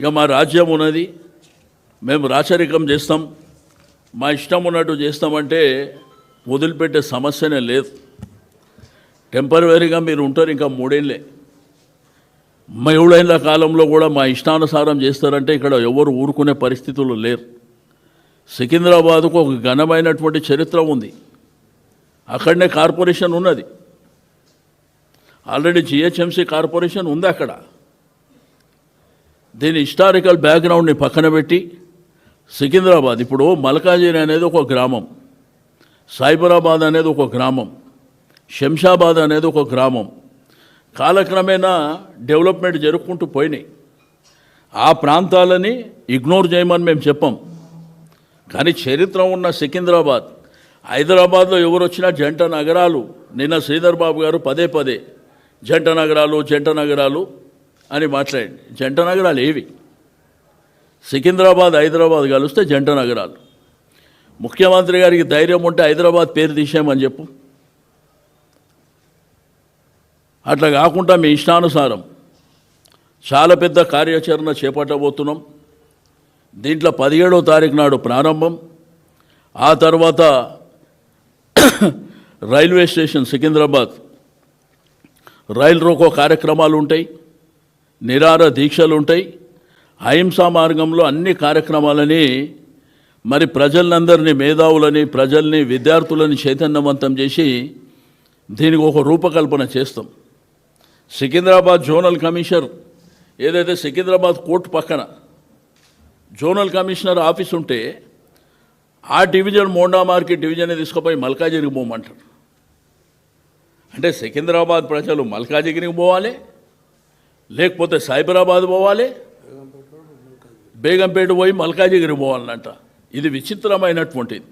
ఇక మా రాజ్యం ఉన్నది. మేము రాచరికం చేస్తాం. మా ఇష్టం ఉన్నట్టు చేస్తామంటే వదిలిపెట్టే సమస్యనే లేదు. టెంపరీగా మీరు ఉంటారు ఇంకా మూడేళ్ళే ఏళ్ళ కాలంలో కూడా మా ఇష్టానుసారం చేస్తారంటే ఇక్కడ ఎవరు ఊరుకునే పరిస్థితులు లేరు. సికింద్రాబాద్కు ఒక ఘనమైనటువంటి చరిత్ర ఉంది. అక్కడనే కార్పొరేషన్ ఉన్నది. ఆల్రెడీ జిహెచ్ఎంసీ కార్పొరేషన్ ఉంది అక్కడ. దీని హిస్టారికల్ బ్యాక్గ్రౌండ్ని పక్కన పెట్టి సికింద్రాబాద్ ఇప్పుడు మల్కాజిరి అనేది ఒక గ్రామం సైబరాబాద్ అనేది ఒక గ్రామం శంషాబాద్ అనేది ఒక గ్రామం. కాలక్రమేణా డెవలప్మెంట్ జరుపుకుంటూ పోయినాయి. ఆ ప్రాంతాలని ఇగ్నోర్ చేయమని మేము చెప్పాం. కానీ చరిత్ర ఉన్న సికింద్రాబాద్ హైదరాబాద్లో ఎవరు వచ్చినా జంట నగరాలు నిన్న శ్రీధర్ బాబు గారు పదే పదే జంట నగరాలు జంట నగరాలు అని మాట్లాడండి జంట నగరాలు ఏవి? సికింద్రాబాద్ హైదరాబాద్ కలిస్తే జంట నగరాలు. ముఖ్యమంత్రి గారికి ధైర్యం ఉంటే హైదరాబాద్ పేరు తీసేయమని చెప్పు. అట్లా కాకుండా మీ ఇష్టానుసారం చాలా పెద్ద కార్యాచరణ చేపట్టబోతున్నాం. దీంట్లో పదిహేడవ తారీఖు నాడు ప్రారంభం. ఆ తర్వాత రైల్వే స్టేషన్ సికింద్రాబాద్. రైలు రోకో కార్యక్రమాలు ఉంటాయి. నిరార దీక్షలు ఉంటాయి. అహింసా మార్గంలో అన్ని కార్యక్రమాలని మరి ప్రజలందరినీ మేధావులని ప్రజల్ని విద్యార్థులని చైతన్యవంతం చేసి దీనికి ఒక రూపకల్పన చేస్తాం. సికింద్రాబాద్ జోనల్ కమిషనర్ ఏదైతే సికింద్రాబాద్ కోర్టు పక్కన జోనల్ కమిషనర్ ఆఫీస్ ఉంటే ఆ డివిజన్ మోండా మార్కెట్ డివిజన్ తీసుకుపోయి మల్కాజిరికి పోమంటారు. అంటే సికింద్రాబాద్ ప్రజలు మల్కాజిగిరికి పోవాలి లేకపోతే సైబరాబాద్ పోవాలి? బేగంపేట పోయి మల్కాజిగిరి పోవాలంట. ఇది విచిత్రమైనటువంటిది.